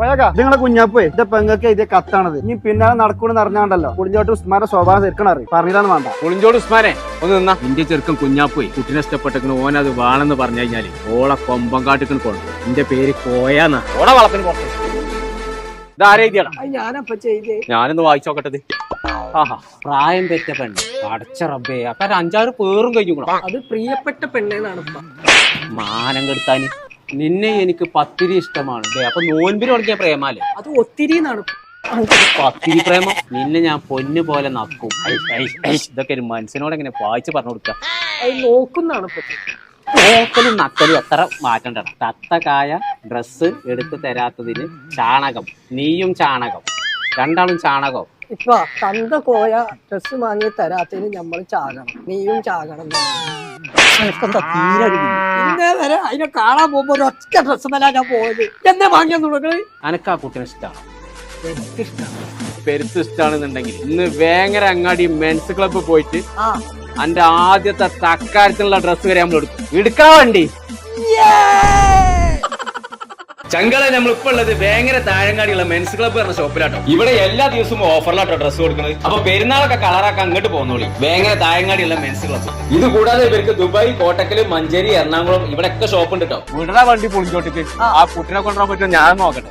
പോയേക്കാ നിങ്ങളെ കുഞ്ഞാപ്പേ? എന്റെ പെങ്ങൾക്ക് എഴുതിയ കത്താണത്. ഇനി പിന്നാലെ നടക്കൂന്ന് അറിഞ്ഞാണ്ടല്ലോ. കുളിഞ്ചോട്ട് ഉസ്മാന്റെ സ്വഭാവം തീർക്കണറി പറഞ്ഞില്ലാന്ന് വേണ്ട. കുളിഞ്ചോട് ഉസ്മാനെ ഒന്ന് നിന്നാ. നിന്റെ ചെറുക്കൻ കുഞ്ഞാപ്പോയി കുട്ടിനെ ഇഷ്ടപ്പെട്ടെങ്കിൽ ഓൻ അത് വേണമെന്ന് പറഞ്ഞു കഴിഞ്ഞാൽ ഓളെ കൊമ്പം കാട്ടിക്കണ് കൊണ്ട്. എന്റെ പേര് കോയാന്നാ. ഓളെ വളപ്പിന് ഞാനപ്പ ചെയ്തേ. ഞാനൊന്ന് വായിച്ചോക്കട്ടത് ആഹാ. പ്രായം പെറ്റ പെണ് അടച്ച റബ്ബേ. അപ്പൊ അഞ്ചാറ് പേറും കഴിഞ്ഞു അത് പ്രിയപ്പെട്ട പെണ്ണേന്നാണ് മാനം കെടുത്താന്. നിന്നെ എനിക്ക് പത്തിരി ഇഷ്ടമാണ്. ദേ, അപ്പൊ നോൻപിന് തുടങ്ങിയ പ്രേമാലേ അത് ഒത്തിരി എന്നാണ് പത്തിരി പ്രേമം. നിന്നെ ഞാൻ പൊന്നു പോലെ നക്കും. ഇതൊക്കെ ഒരു മനസ്സിനോട് എങ്ങനെ വായിച്ച് പറഞ്ഞു കൊടുക്ക. അത് നോക്കുന്നാണ് നോക്കലും നക്കലും എത്ര മാറ്റണ്ട തത്ത കായ ഡ്രസ്സ് എടുത്ത് തരാത്തതിന് ചാണകം. നീയും ചാണകം. രണ്ടാളും ചാണകം. ഇപ്പൊ തന്ത പോയ ഡ്രസ് വാങ്ങി തരാത്തതിന് നമ്മൾ ചാകണം. നീയും ചാകണം? ഇന്നേ വരെ അതിനെ കാണാൻ പോകുമ്പോ ഒറ്റ ഡ്രസ് മേലാ ഞാൻ പോയത്. എന്നെ വാങ്ങിയെന്ന് തുടങ്ങി അനക്ക് ആ കുട്ടിനെ ഇഷ്ടമാണ് പെരുത്ത് ഇഷ്ടമാണെന്നുണ്ടെങ്കിൽ ഇന്ന് വേങ്ങര അങ്ങാടി മെൻസ് ക്ലബ്ബ് പോയിട്ട് എന്റെ അന്റെ ആദ്യത്തെ തക്കാരത്തിനുള്ള ഡ്രസ് വരെ നമ്മൾ എടുക്കും എടുക്കാൻ വേണ്ടി ചങ്കള നമ്മൾ ഇപ്പൊ ഉള്ളത് ഭയങ്കര താഴങ്ങാടിയുള്ള മെൻസ് ക്ലബ്ബ് പറഞ്ഞ ഷോപ്പിലാട്ടോ ഇവിടെ എല്ലാ ദിവസവും ഓഫറിലാട്ടോ ഡ്രസ്സ് കൊടുക്കുന്നത് അപ്പൊ പെരുന്നാളൊക്കെ കളറാക്കാൻ അങ്ങോട്ട് പോകുന്നോളി ഭയങ്കര താഴങ്ങാടിയുള്ള മെൻസ് ക്ലബ്ബ് ഇത് കൂടാതെ ഇവർക്ക് ദുബായ് കോട്ടക്കൽ മഞ്ചേരി എറണാകുളം ഇവിടെയൊക്കെ ഷോപ്പ് ഉണ്ട് കേട്ടോ വീടറ വണ്ടി പൊളിച്ചോട്ടിക്ക് ആ കുട്ടിനെ കൊണ്ടുപോകാൻ പറ്റുമോ? ഞാൻ നോക്കട്ടെ.